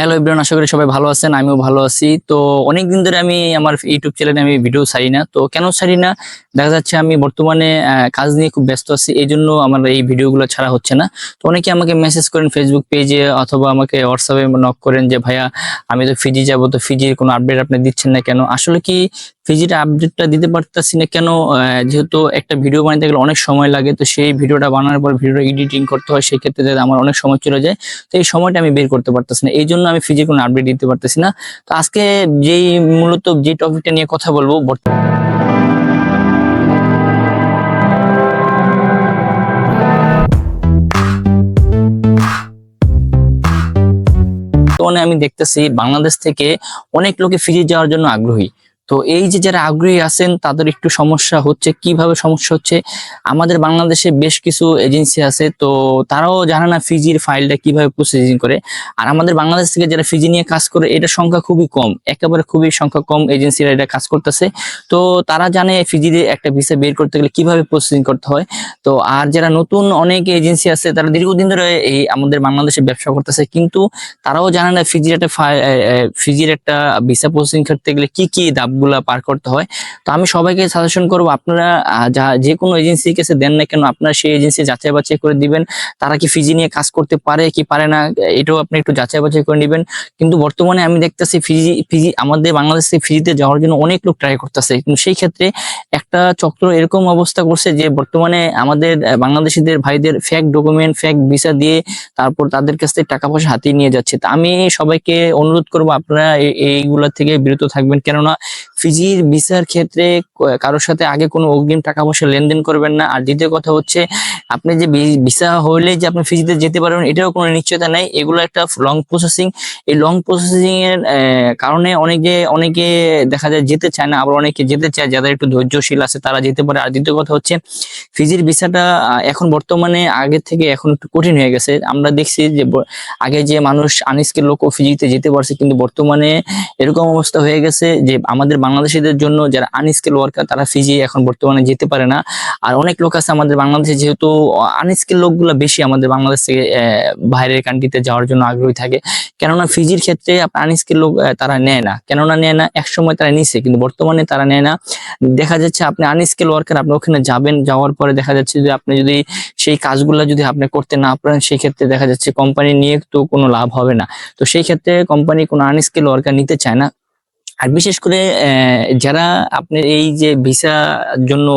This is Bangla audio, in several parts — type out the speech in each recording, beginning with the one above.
হ্যালো ইব্রান আশা করি সবাই ভালো আছেন, আমিও ভালো আছি। তো অনেকদিন ধরে আমি আমার ইউটিউব চ্যানেলে আমি ভিডিও ছাড়ি না। তো কেন ছাড়ি না? দেখা যাচ্ছে আমি বর্তমানে কাজ নিয়ে খুব ব্যস্ত আছি এই জন্য আমার এই ভিডিওগুলো ছাড়া হচ্ছে না। তো অনেকে আমাকে মেসেজ করেন ফেসবুক পেজে অথবা আমাকে হোয়াটসঅ্যাপে নক করেন যে, ভাইয়া, আমি তো ফিজি যাব, তো ফিজির কোনো আপডেট আপনি দিচ্ছেন না কেন? আসলে কি ফিজির আপডেটটা দিতে পারতেছি না কেন? যেহেতু একটা ভিডিও বানাতে গেলে অনেক সময় লাগে, তো সেই ভিডিওটা বানানোর পর ভিডিও এডিটিং করতে হয় সেক্ষেত্রে আমার অনেক সময় চলে যায়। তো এই সময়টা আমি বের করতে পারতেছি না। এই জন্য আমি ফিজির কোনো আপডেট দিতে পারতেছি না। তো আজকে যেই মূলত যে টপিকটা নিয়ে কথা বলব, বর্ত- বর্তমানে আমি দেখতেছি বাংলাদেশ থেকে অনেক লোকে ফিরে যাওয়ার জন্য আগ্রহী। তো এই যে যারা আগ্রহী আছেন, তাদের একটু সমস্যা হচ্ছে। কীভাবে সমস্যা হচ্ছে? আমাদের বাংলাদেশে বেশ কিছু এজেন্সি আছে, তো তারাও জানে না ফিজির ফাইলটা কীভাবে প্রসেসিং করে। আর আমাদের বাংলাদেশ থেকে যারা ফিজি নিয়ে কাজ করে এটা সংখ্যা খুবই কম। একেবারে খুবই সংখ্যা কম এজেন্সিরা এটা কাজ করতেছে। তো তারা জানে ফিজির একটা ভিসা বের করতে গেলে কীভাবে প্রসেসিং করতে হয়। তো আর যারা নতুন অনেক এজেন্সি আছে, তারা দীর্ঘদিন ধরে এই আমাদের বাংলাদেশে ব্যবসা করতেছে, কিন্তু তারাও জানে না ফিজির একটা ফিজির একটা ভিসা প্রসেসিং করতে গেলে কি কি ধাপগুলা পার করতে হয়। তো আমি সবাইকে সাজেশন করব, আপনারা যা যে কোনো এজেন্সির কাছে দেন না কেন, আপনারা সেই এজেন্সি যাচাই বাছাই করে দিবেন। তারা কি ফিজি নিয়ে কাজ করতে পারে কি পারে না, এটাও আপনি একটু যাচাই বাছাই করে নেবেন। কিন্তু বর্তমানে আমি দেখতেছি ফিজি ফিজি আমাদের বাংলাদেশে ফিজিতে যাওয়ার জন্য অনেক লোক ট্রাই করতেছে। কিন্তু সেই ক্ষেত্রে একটা চক্র এরকম অবস্থা করছে যে, বর্তমানে আমাদের বাংলাদেশিদের ভাইদের ফেক ডকুমেন্ট ফেক ভিসা দিয়ে তারপর তাদের কাছ থেকে টাকা পয়সা হাতিয়ে নিয়ে যাচ্ছে। তা আমি সবাইকে অনুরোধ করব, আপনারা এইগুলা থেকে বিরত থাকবেন। কেননা ফিজির ভিসার ক্ষেত্রে কারোর সাথে আগে কোনো অগ্রিম টাকা পয়সা লেনদেন করবেন না। আর দ্বিতীয় কথা হচ্ছে, আপনি যে ভিসা হইলে যে আপনি ফিজিতে যেতে পারবেন এটাও কোনো নিশ্চয়তা নাই। এগুলো একটা লং প্রসেসিং এই লং প্রসেসিং এর কারণে অনেকে অনেকে দেখা যায় যেতে চায় না, আবার অনেকে যেতে চায়, যাদের একটু ধৈর্যশীল আছে তারা যেতে পারে। আর দ্বিতীয় কথা হচ্ছে ফিজির ভিসাটা এখন বর্তমানে আগের থেকে এখন একটু কঠিন হয়ে গেছে। আমরা দেখছি যে আগে যে মানুষ আনিসকে লোক ফিজিতে যেতে পারছে, কিন্তু বর্তমানে এরকম অবস্থা হয়ে গেছে যে আমাদের বাংলাদেশিদের জন্য যারা আনস্কিল ওয়ার্কার তারা ফিজি এখন বর্তমানে যেতে পারে না। আর অনেক লোক আছে আমাদের বাংলাদেশে, যেহেতু আনস্কিল লোকগুলো বেশি আমাদের বাংলাদেশ থেকে বাইরের কান্ট্রিতে যাওয়ার জন্য আগ্রহী থাকে। কেননা ফিজির ক্ষেত্রে আপনার আনস্কিল লোক তারা নেয় না। কেননা নেয় না, একসময় তারা নিছে, কিন্তু বর্তমানে তারা নেয় না। দেখা যাচ্ছে আপনি আনস্কিল ওয়ার্কার আপনি ওখানে যাবেন, যাওয়ার পরে দেখা যাচ্ছে যে আপনি যদি সেই কাজগুলো যদি আপনি করতে না পারেন সেই ক্ষেত্রে দেখা যাচ্ছে কোম্পানি নিয়ে তো কোনো লাভ হবে না। তো সেই ক্ষেত্রে কোম্পানি কোনো আনস্কিল ওয়ার্কার নিতে চায় না। আর বিশেষ করে যারা আপনি এই যে ভিসা জন্য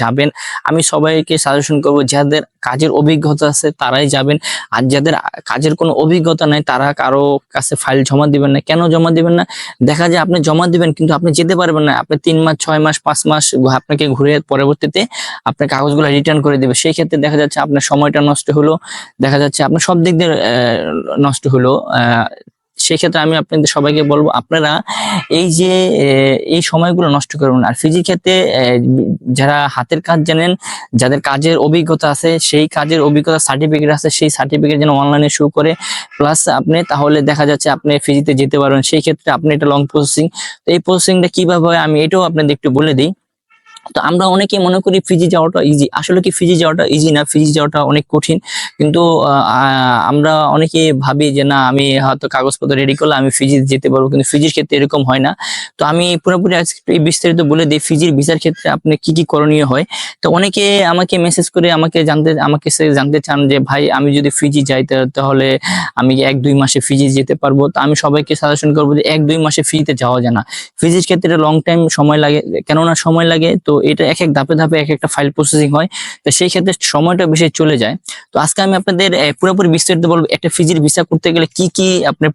যাবেন, আমি সবাইকে সাজেশন করব, যাদের কাজের অভিজ্ঞতা আছে তারাই যাবেন। আর যাদের কাজের কোনো অভিজ্ঞতা নাই, তারা কারও কাছে ফাইল জমা দিবেন না। কেন জমা দিবেন না? দেখা যায় আপনি জমা দিবেন, কিন্তু আপনি যেতে পারবেন না। আপনি তিন মাস, ছয় মাস, পাঁচ মাস আপনাকে ঘুরে পরবর্তীতে আপনার কাগজগুলো রিটার্ন করে দেবে। সেই ক্ষেত্রে দেখা যাচ্ছে আপনার সময়টা নষ্ট হলো, দেখা যাচ্ছে আপনার সব দিক দিয়ে নষ্ট হলো আহ, সেই ক্ষেত্রে আমি আপনাদের সবাইকে বলব আপনারা এই যে এই সময়গুলো নষ্ট করবেন আর ফিজির ক্ষেত্রে যারা হাতের কাজ জানেন যাদের কাজের অভিজ্ঞতা আছে সেই কাজের অভিজ্ঞতা সার্টিফিকেট আছে সেই সার্টিফিকেট যেন অনলাইনে শুরু করে। প্লাস আপনি তাহলে দেখা যাচ্ছে আপনি ফিজিতে যেতে পারবেন। সেই ক্ষেত্রে আপনি এটা লং প্রসেসিং তো এই প্রসেসিংটা কীভাবে হয় আমি এটাও আপনাদের একটু বলে দিই। তো আমরা অনেকে মনে করি ফিজি যাওয়াটা ইজি আসলে কি ফিজি যাওয়াটা ইজি না? ফিজি যাওয়াটা অনেক কঠিন। কিন্তু আমরা অনেকে ভাবি যে, না, আমি হয়তো কাগজপত্র রেডি করলে আমি ফিজি যেতে পারব। কিন্তু ফিজির ক্ষেত্রে এরকম হয় না। তো আমি পুরোপুরি আজকে বিস্তারিত বলে দিই ফিজির ভিসার ক্ষেত্রে আপনি কি কি করণীয় হয়? তো অনেকে আমাকে মেসেজ করে আমাকে জানতে, আমাকে সে জানতে চান যে, ভাই, আমি যদি ফিজি যাই তাহলে আমি এক, দুই মাসে ফিজি যেতে পারব? তো আমি সবাইকে সাজেশন করব যে, এক, দুই মাসে ফিজিতে যাওয়া যায় না। ফিজির ক্ষেত্রে লং টাইম সময় লাগে। কেননা সময় লাগে, তো এটা এক এক ধাপে ধাপে এক একটা ফাইল প্রসেসিং হয়। তো সেই ক্ষেত্রে সময়টা বেশি চলে যায়। তো আজকে আমি আপনাদের পুরোপুরি বিস্তারিত বলব, একটা ফিজির ভিসা করতে গেলে কি কি আপনার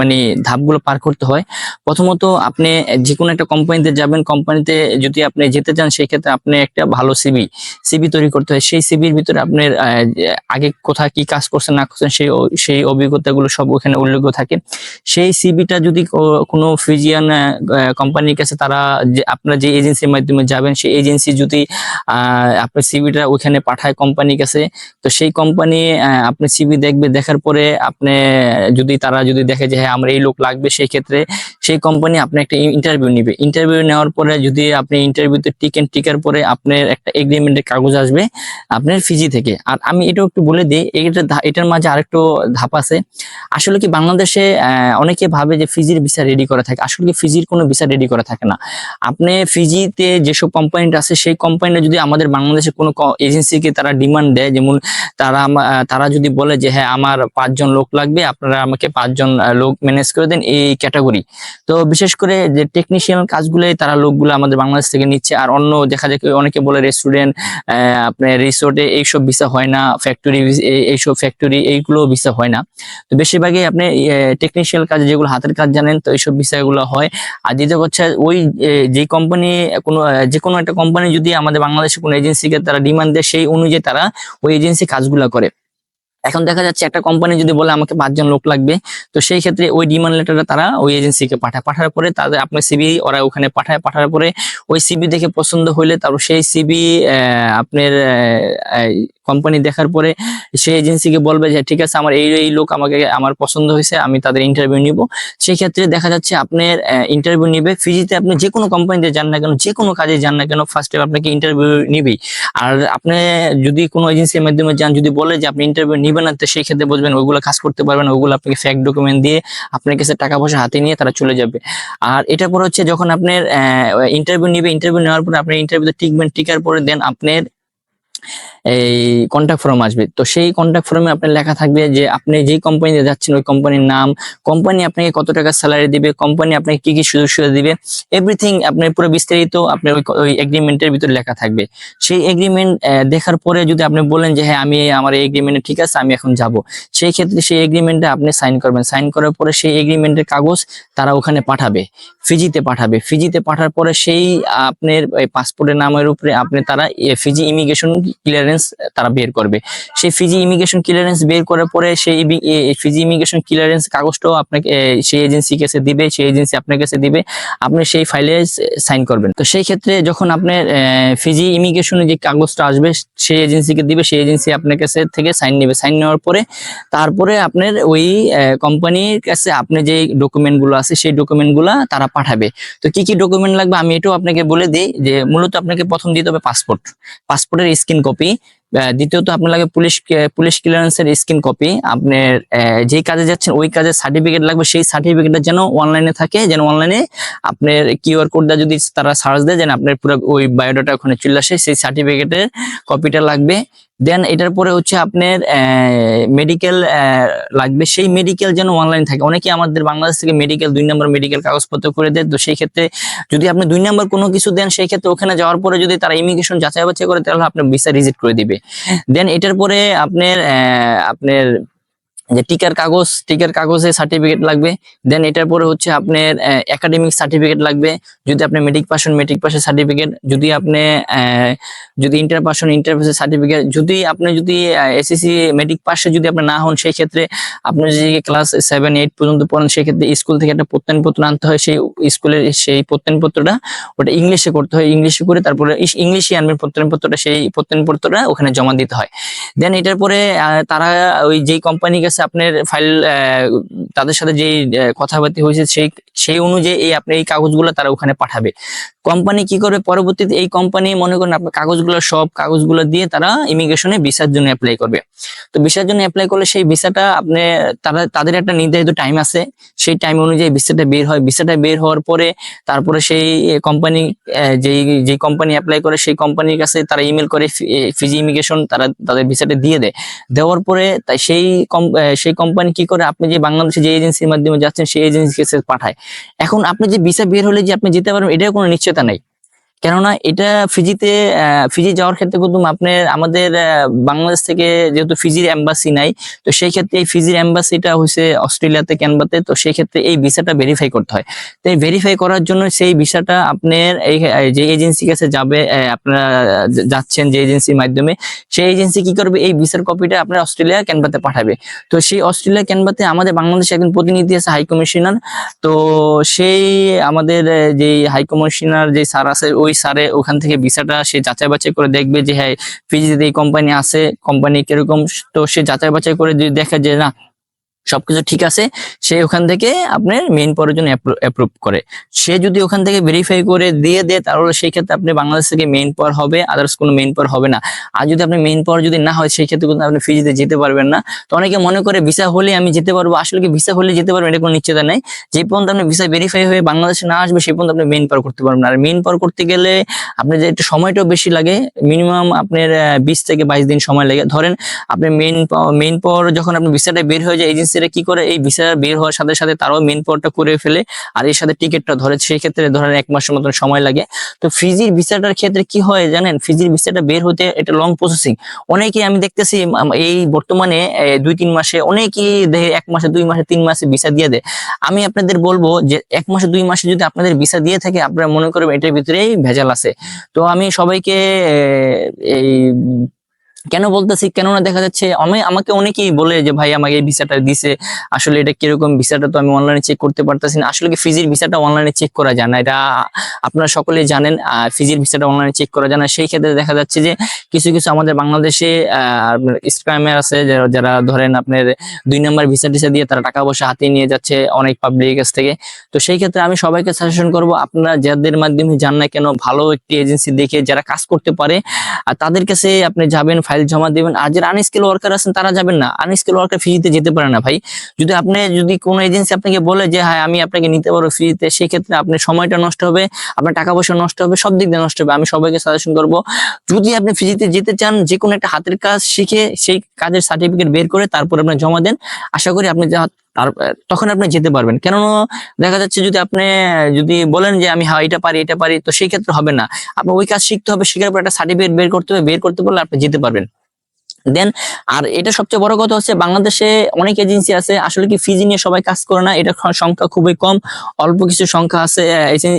মানে ধাপগুলো পার করতে হয়। প্রথমত আপনি যে কোনো একটা কোম্পানিতে যাবেন কোম্পানিতে যদি আপনি যেতে চান, সেই ক্ষেত্রে আপনি একটা ভালো সিবি সিবি তৈরি করতে হয়। সেই সিবির ভিতরে আপনার আগে কোথায় কি কাজ করছেন, না করছেন, সেই সেই অভিজ্ঞতাগুলো সব ওখানে উল্লেখ থাকে। সেই সিবিটা যদি কোনো ফিজিয়ান কোম্পানির কাছে তারা যে, আপনারা যে এজেন্সির মাধ্যমে যাবেন সেই এজেন্সি যদি আপনার সিবিটা ওখানে পাঠায় কোম্পানির কাছে, তো সেই কোম্পানি আপনি সিবি দেখবে, দেখার পরে আপনি যদি তারা যদি দেখে যে হ্যাঁ আমার এই লোক লাগবে সেই ক্ষেত্রে সেই কোম্পানি আপনি একটা ইন্টারভিউ নিবে। ইন্টারভিউ নেওয়ার পরে যদি আপনি ইন্টারভিউতে টিকেন টিকার পরে আপনার একটা এগ্রিমেন্টের কাগজ আসবে আপনার ফিজি থেকে। আর আমি এটাও একটু বলে দিই এটা এটার মাঝে আরেকটু ধাপ আছে। আসলে কি বাংলাদেশে অনেকে ভাবে যে ফিজির ভিসা রেডি করা থাকে। আসলে কি ফিজির কোনো ভিসা রেডি করা থাকে না। আপনি ফিজিতে যেসব কোম্পানিটা আছে সেই কোম্পানিটা যদি আমাদের বাংলাদেশে কোনো এজেন্সিকে তারা ডিমান্ড দেয়, যেমন তারা তারা যদি বলে যে হ্যাঁ আমার পাঁচজন লোক লাগবে, আপনারা আমাকে পাঁচজন লোক ম্যানেজ করে দেন, এই ক্যাটাগরি তো বিশেষ করে যে টেকনিশিয়ান কাজগুলোই তারা লোকগুলো আমাদের বাংলাদেশ থেকে নিচ্ছে, আর অন্য দেখা যায় অনেকে বলে রেস্টুরেন্ট আপনার রিসোর্টে এইসব ভিসা হয় না ফ্যাক্টরি এইসব ফ্যাক্টরি এইগুলো ভিসা হয় না। তো বেশিরভাগই আপনি টেকনিশিয়াল কাজ যেগুলো হাতের কাজ জানেন, তো এইসব বিষয়গুলো হয়। আর দ্বিতীয় হচ্ছে ওই যে কোম্পানি কোনো যে কোনো একটা কোম্পানি যদি আমাদের বাংলাদেশে কোনো এজেন্সিকে তারা ডিমান্ড দেয়, সেই অনুযায়ী তারা ওই এজেন্সি কাজগুলো করে। এখন দেখা যাচ্ছে একটা কোম্পানি যদি বলে আমাকে পাঁচজন লোক লাগবে, তো সেই ক্ষেত্রে ওই ডিমান্ড লেটারটা তারা ওই এজেন্সিকে পাঠায়। পাঠার পরে তাদের আপনার সিবি ওরা ওখানে পাঠায়। পাঠার পরে ওই সিবি দেখে পছন্দ হইলে তারপর সেই সিবি আপনার কোম্পানি দেখার পরে সেই এজেন্সিকে বলবে যে, ঠিক আছে, আমার এই এই লোক আমাকে, আমার পছন্দ হয়েছে, আমি তাদের ইন্টারভিউ নিব। সেই ক্ষেত্রে দেখা যাচ্ছে আপনার ইন্টারভিউ নিবে। ফিজিতে আপনি যে কোনো কোম্পানিতে যান না কেন, যে কোনো কাজে যান না কেন ফার্স্টে আপনাকে ইন্টারভিউ নিবেই। আর আপনি যদি কোনো এজেন্সির মাধ্যমে যান, যদি বলে যে, আপনি ইন্টারভিউ নিবেন না, তো সেই ক্ষেত্রে বুঝবেন ওইগুলো কাজ করতে পারবেন, ওইগুলো আপনাকে ফ্যাক ডকুমেন্ট দিয়ে আপনার কাছে টাকা পয়সা হাতে নিয়ে তারা চলে যাবে। আর এটার পর হচ্ছে যখন আপনার ইন্টারভিউ নিবে ইন্টারভিউ নেওয়ার পরে আপনি ইন্টারভিউতে টিকবেন, টিকার পরে দেন আপনার এই কন্ট্যাক্ট ফর্ম আসবে। তো সেই কন্ট্যাক্ট ফর্মে আপনার লেখা থাকবে যে আপনি যেই কোম্পানিতে যাচ্ছেন, ওই কোম্পানির নাম কোম্পানি আপনাকে কত টাকা স্যালারি দিবে কোম্পানি আপনাকে কি কি সুযোগ সুবিধা দিবে এভরিথিং আপনার পুরো বিস্তারিত আপনার ওই ওই এগ্রিমেন্টের ভিতরে লেখা থাকবে। সেই এগ্রিমেন্ট দেখার পরে যদি আপনি বলেন যে হ্যাঁ আমি আমার এই এগ্রিমেন্টে ঠিক আছে, আমি এখন যাব। সেই ক্ষেত্রে সেই এগ্রিমেন্টে আপনি সাইন করবেন। সাইন করার পরে সেই এগ্রিমেন্টের কাগজ তারা ওখানে পাঠাবে, ফিজিতে পাঠাবে। ফিজিতে পাঠার পরে সেই আপনার পাসপোর্টের নামের উপরে আপনি তারা ফিজি ইমিগ্রেশন ক্লিয়ারেন্স তারা বের করবে। সেই ফিজি ইমিগ্রেশন ক্লিয়ারেন্স বের করার পরে সেই ফিজি ইমিগ্রেশন ক্লিয়ারেন্স কাগজটাও আপনাকে সেই এজেন্সি কাছে দিবে, সেই এজেন্সি আপনার কাছে দিবে, আপনি সেই ফাইলে সাইন করবেন। তো সেই ক্ষেত্রে যখন আপনার ফিজি ইমিগ্রেশনের যে কাগজটা আসবে, সেই এজেন্সিকে দিবে, সেই এজেন্সি আপনার কাছে থেকে সাইন নেবে। সাইন নেওয়ার পরে তারপরে আপনার ওই কোম্পানির কাছে আপনি যে ডকুমেন্টগুলো আছে, সেই ডকুমেন্টগুলা তারা পাঠাবে। তো কি কি ডকুমেন্ট লাগবে? আমি এটাও আপনাকে বলে দিই যে, মূলত আপনাকে প্রথম দিতে হবে পাসপোর্ট পাসপোর্টের স্ক্রিন কপি দ্বিতীয়ত আপনার লাগে পুলিশ পুলিশ ক্লিয়ারেন্সের স্ক্রিন কপি আপনার যে কাজে যাচ্ছেন, ওই কাজের সার্টিফিকেট লাগবে, সেই সার্টিফিকেটটা যেন অনলাইনে থাকে, যেন অনলাইনে আপনার কিউআর কোডটা যদি তারা সার্চ দেয়, যেন আপনার পুরো ওই বায়োডাটা ওখানে চলে আসে, সেই সার্টিফিকেটের কপিটা লাগবে। দেন এটার পরে হচ্ছে আপনার মেডিকেল লাগবে। সেই মেডিকেল যেন অনলাইন থাকে। অনেকে আমাদের বাংলাদেশ থেকে মেডিকেল দুই নম্বর মেডিকেল কাগজপত্র করে দেয়। তো সেই ক্ষেত্রে যদি আপনি দুই নম্বর কোনো কিছু দেন, সেই ক্ষেত্রে ওখানে যাওয়ার পরে যদি তারা ইমিগ্রেশন যাচাই বাছাই করে, তাহলে আপনার ভিসা রিজিট করে দিবে। দেন এটার পরে আপনার আপনার যে টিকার কাগজ, টিকার কাগজে সার্টিফিকেট লাগবে। দেন এটার পরে হচ্ছে আপনার একাডেমিক সার্টিফিকেট লাগবে। যদি আপনি মেট্রিক পাস হন মেট্রিক পাসের সার্টিফিকেট যদি আপনি যদি ইন্টার পাস হন ইন্টার পাসের সার্টিফিকেট যদি আপনি যদি এসএসসি মেট্রিক পাসে যদি আপনি না হন, সেই ক্ষেত্রে আপনি যদি ক্লাস সেভেন এইট পর্যন্ত পড়েন, সেই ক্ষেত্রে স্কুল থেকে একটা প্রত্যয়নপত্র আনতে হয়। সেই স্কুলের সেই প্রত্যয়নপত্রটা ওটা ইংলিশে করতে হয়। ইংলিশে করে তারপরে ইংলিশে আনবেন প্রত্যয়নপত্রটা, সেই প্রত্যয়নপত্রটা ওখানে জমা দিতে হয়। দেন এটার পরে তারা ওই যেই কোম্পানির কাছে আপনার ফাইল তাদের সাথে আহ, কথাবার্তা হয়েছে সেই সেই অনুযায়ী এই আপনি এই কাগজগুলো তারা ওখানে পাঠাবে। কোম্পানি কি করবে? পরবর্তীতে এই কোম্পানি মনে করেন আপনার কাগজগুলো সব কাগজগুলো দিয়ে তারা ইমিগ্রেশনে ভিসার জন্য অ্যাপ্লাই করবে। তো ভিসার জন্য অ্যাপ্লাই করলে সেই ভিসাটা আপনি তারা তাদের একটা নির্ধারিত টাইম আছে। সেই টাইম অনুযায়ী ভিসাটা বের হয়। ভিসাটা বের হওয়ার পরে তারপরে সেই কোম্পানি যেই যেই কোম্পানি অ্যাপ্লাই করে সেই কোম্পানির কাছে তারা ইমেল করে ফিজি ইমিগ্রেশন তারা তাদের ভিসাটা দিয়ে দেয়। দেওয়ার পরে তাই সেই সেই কোম্পানি কি করে আপনি যে বাংলাদেশে যে এজেন্সির মাধ্যমে যাচ্ছেন, সেই এজেন্সি পাঠায়। এখন আপনি যে ভিসা বের হলে যে আপনি যেতে পারবেন, এটাও কোনো নিশ্চয়তা নেই। কেননা এটা ফিজিতে ফিজি যাওয়ার ক্ষেত্রে কিন্তু আপনার আমাদের বাংলাদেশ থেকে যেহেতু ফিজির এম্বাসি নাই, তো সেই ক্ষেত্রে এই ফিজির এম্বাসিটা হচ্ছে অস্ট্রেলিয়াতে ক্যানবাতে তো সেই ক্ষেত্রে এই ভিসাটা ভেরিফাই করতে হয়। তো এই ভেরিফাই করার জন্য সেই ভিসাটা আপনার এই যে এজেন্সি কাছে যাবে আপনারা যাচ্ছেন যে এজেন্সির মাধ্যমে, সেই এজেন্সি কি করবে? এই ভিসার কপিটা আপনার অস্ট্রেলিয়া ক্যানভাতে পাঠাবে। তো সেই অস্ট্রেলিয়া ক্যানভাতে আমাদের বাংলাদেশে একজন প্রতিনিধি আছে হাই কমিশনার তো সেই আমাদের যে হাই কমিশনার যে স্যার আছে, ওই ওই সারে ওখান থেকে ভিসাটা সে যাচাই বাছাই করে দেখবে যে হ্যাঁ ফিজিতে এই কোম্পানি আছে কোম্পানি কীরকম, তো সে যাচাই বাছাই করে যদি দেখে যে না সবকিছু ঠিক আছে, সে ওখান থেকে আপনার মেইন পরের জন্য অ্যাপ্রুভ করে। সে যদি ওখান থেকে ভেরিফাই করে দিয়ে দেয়, তাহলে সেই ক্ষেত্রে আপনি বাংলাদেশ থেকে মেইন পাওয়ার হবে আদার্স কোনো মেইন পাওয়ার হবে না। আর যদি আপনি মেইন পাওয়ার যদি না হয়, সেই ক্ষেত্রে কিন্তু আপনি ফিজিতে যেতে পারবেন না। তো অনেকে মনে করে ভিসা হলে আমি যেতে পারব, আসলে কি ভিসা হলে যেতে পারবেন, এটা কোনো নিশ্চয়তা নেই। যে পর্যন্ত আপনি ভিসা ভেরিফাই হয়ে বাংলাদেশে না আসবে, সেই পর্যন্ত আপনি মেইন পাওয়ার করতে পারবেন। আর মেইন পাওয়ার করতে গেলে আপনার যে একটু সময়টাও বেশি লাগে মিনিমাম আপনার বিশ থেকে বাইশ দিন সময় লাগে। ধরেন আপনি মেইন মেইন পাওয়ার যখন আপনি ভিসাটা বের হয়ে যায় এজেন্সিরা কি করে এই ভিসা বের হওয়ার সাথে সাথে তারাও মেন পাওয়ারটা করে ফেলে, আর এর সাথে টিকিটটা ধরে সেই ক্ষেত্রে ধরেন এক মাসের মতন সময় লাগে। তো ফিজির ভিসাটার ক্ষেত্রে কি হয় জানেন? ফিজির ভিসাটা বের হতে এটা লং প্রসেসিং অনেকেই আমি দেখতেছি এই বর্তমানে দুই, তিন মাসে অনেকেই এক মাসে, দুই মাসে, তিন মাসে ভিসা দিয়ে দেয়। আমি আপনাদের বলব যে এক মাসে, দুই মাসে যদি আপনাদের ভিসা দিয়ে থাকে, আপনারা মনে করবেন এটার ভিতরেই ভেজাল আছে। তো আমি সবাইকে এই কেন বলতেছি? কেননা দেখা যাচ্ছে আমি, আমাকে অনেকেই বলে যে, ভাই, আমাকে এই ভিসাটা দিছে। আসলে এটা কীরকম ভিসাটা তো আমি অনলাইনে চেক করতে পারতেছি না। আসলে কি ফিজির ভিসাটা অনলাইনে চেক করা যায় না? এটা আপনারা সকলেই জানেন ফিজির ভিসাটা অনলাইনে চেক করা যায় না। সেই ক্ষেত্রে দেখা যাচ্ছে যে, কিছু কিছু আমাদের বাংলাদেশে স্ক্যামার আছে যারা- যারা ধরেন আপনার দুই নম্বর ভিসা টিসা দিয়ে তারা টাকা পয়সা হাতিয়ে নিয়ে যাচ্ছে অনেক পাবলিকের কাছ থেকে। তো সেই ক্ষেত্রে আমি সবাইকে সাজেশন করব, আপনারা যাদের মাধ্যমে যান না কেন, ভালো একটি এজেন্সি দেখে যারা কাজ করতে পারে আর তাদের কাছে আপনি যাবেন। ফাইল জমা দেবেন। আর যারা আনস্কিল ওয়ার্কার আছেন, তারা যাবেন না। আনস্কিল ওয়ার্কার ফ্রিতে যেতে পারে না ভাই। যদি আপনি, যদি কোনো এজেন্সি আপনাকে বলে যে হ্যাঁ আমি আপনাকে নিতে পারব ফ্রিতে সেক্ষেত্রে আপনার সময়টা নষ্ট হবে, আপনার টাকা পয়সা নষ্ট হবে, সব দিক দিয়ে নষ্ট হবে। আমি সবাইকে সাজেশন করব, যদি আপনি ফ্রিতে যেতে চান যে কোনো একটা হাতের কাজ শিখে সেই কাজের সার্টিফিকেট বের করে তারপর আপনি জমা দেন। আশা করি আপনি তার তখন আপনি যেতে পারবেন। কেননা দেখা যাচ্ছে যদি আপনি, যদি বলেন যে আমি হ্যাঁ এটা পারি এটা পারি, তো সেই ক্ষেত্রে হবে না। আপনার ওই কাজ শিখতে হবে, শেখার পর একটা সার্টিফিকেট বের করতে হবে, বের করতে পারলে আপনি যেতে পারবেন। দেন আর এটা সবচেয়ে বড় কথা হচ্ছে বাংলাদেশে অনেক এজেন্সি আছে, আসলে কি ফিজি নিয়ে সবাই কাজ করে না এটা সংখ্যা খুবই কম, অল্প কিছু সংখ্যা আছে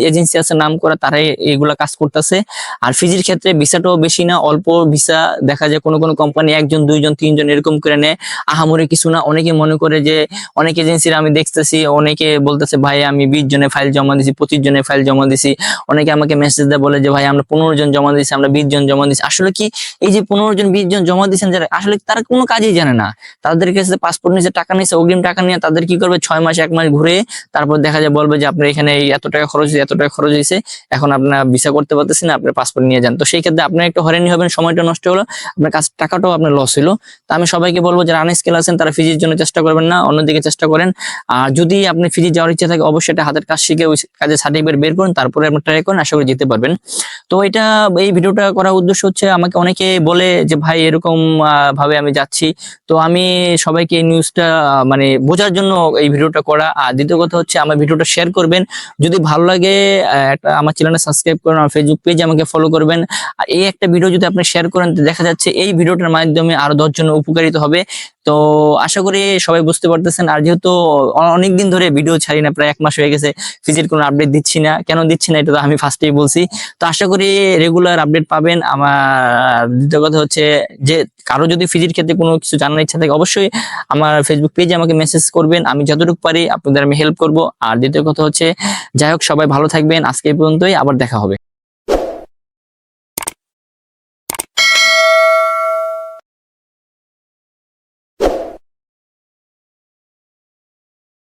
এজেন্সি আছে নাম করা, তারাই এগুলা কাজ করতেছে। আর ফিজির ক্ষেত্রে ভিসাটাও বেশি না, অল্প ভিসা দেখা যায় কোনো কোনো কোম্পানি একজন, দুইজন, তিনজন এরকম করে নেয়। আহামরি কিছু না অনেকে মনে করে যে, অনেক এজেন্সির আমি দেখতেছি, অনেকে বলতেছে, ভাই, আমি বিশ জনের ফাইল জমা দিছি, পঁচিশ জনের ফাইল জমা দিছি। অনেকে আমাকে মেসেজ দেয়, বলে যে, ভাই, আমরা পনেরো জন জমা দিছি, আমরা বিশ জন জমা দিছি। আসলে কি, এই যে পনেরো জন, বিশ জন জমা দিচ্ছেন যারা আসলে তারা কোনো কাজই জানে না। তাদের কাছে পাসপোর্ট নিচে টাকা নিচ্ছে অগ্রিম টাকা নিয়ে তাদের কি করবে? ছয় মাস, এক মাস ঘুরে তারপর দেখা যায় বলবে যে, আপনার এখানে এত টাকা খরচ হয়েছে, এত টাকা খরচ হয়েছে, এখন আপনার ভিসা করতে পারতেছেন আপনার পাসপোর্ট নিয়ে যান। তো সেই ক্ষেত্রে আপনার একটু হয়রানি হবেন, সময়টা নষ্ট হলো, আপনার কাছে টাকাটাও আপনার লস হলো। তো আমি সবাইকে বলব, যারা আনস্কেল আছেন, তারা ফিজির জন্য চেষ্টা করবেন না, অন্যদিকে চেষ্টা করেন। আর যদি আপনি ফিজি যাওয়ার ইচ্ছা থাকে, অবশ্যই একটা হাতের কাজ শিখে ওই কাজের সার্টিফিকেট বের করুন, তারপরে আপনি ট্রাই করেন, আশা করি যেতে পারবেন। তো এটা, এই ভিডিওটা করার উদ্দেশ্য হচ্ছে, আমাকে অনেকে বলে যে, ভাই, এরকম ভাবে আমি যাচ্ছি। তো আমি সবাইকে এই নিউজটা মানে বোঝার জন্য এই ভিডিওটা করা। আর দ্বিতীয় কথা হচ্ছে, আমার ভিডিওটা শেয়ার করবেন। যদি ভালো লাগে, একটা, আমার চ্যানেলে সাবস্ক্রাইব করুন, আমার ফেসবুক পেজে আমাকে ফলো করবেন। আর এই একটা ভিডিও যদি আপনি শেয়ার করেন দেখা যাচ্ছে এই ভিডিওটার মাধ্যমে আরও দশজন উপকারিত হবে। তো আশা করি সবাই বুঝতে পারতেছেন। আর যেহেতু অনেক দিন ধরে ভিডিও ছাড়ি না, প্রায় এক মাস হয়ে গেছে ফিজির কোনো আপডেট দিচ্ছি না। কেন দিচ্ছি না, এটা তো আমি ফার্স্টেই বলছি। তো আশা করি রেগুলার আপডেট পাবেন। আমার, দ্বিতীয় কথা হচ্ছে যে কারও যদি ফিজির ক্ষেত্রে কোনো কিছু জানার ইচ্ছা থাকে, অবশ্যই আমার ফেসবুক পেজে আমাকে মেসেজ করবেন। আমি যতটুকু পারি আপনাদের আমি হেল্প করব। আর দ্বিতীয় কথা হচ্ছে, যাই হোক, সবাই ভালো থাকবেন। আজকে পর্যন্তই, আবার দেখা হবে।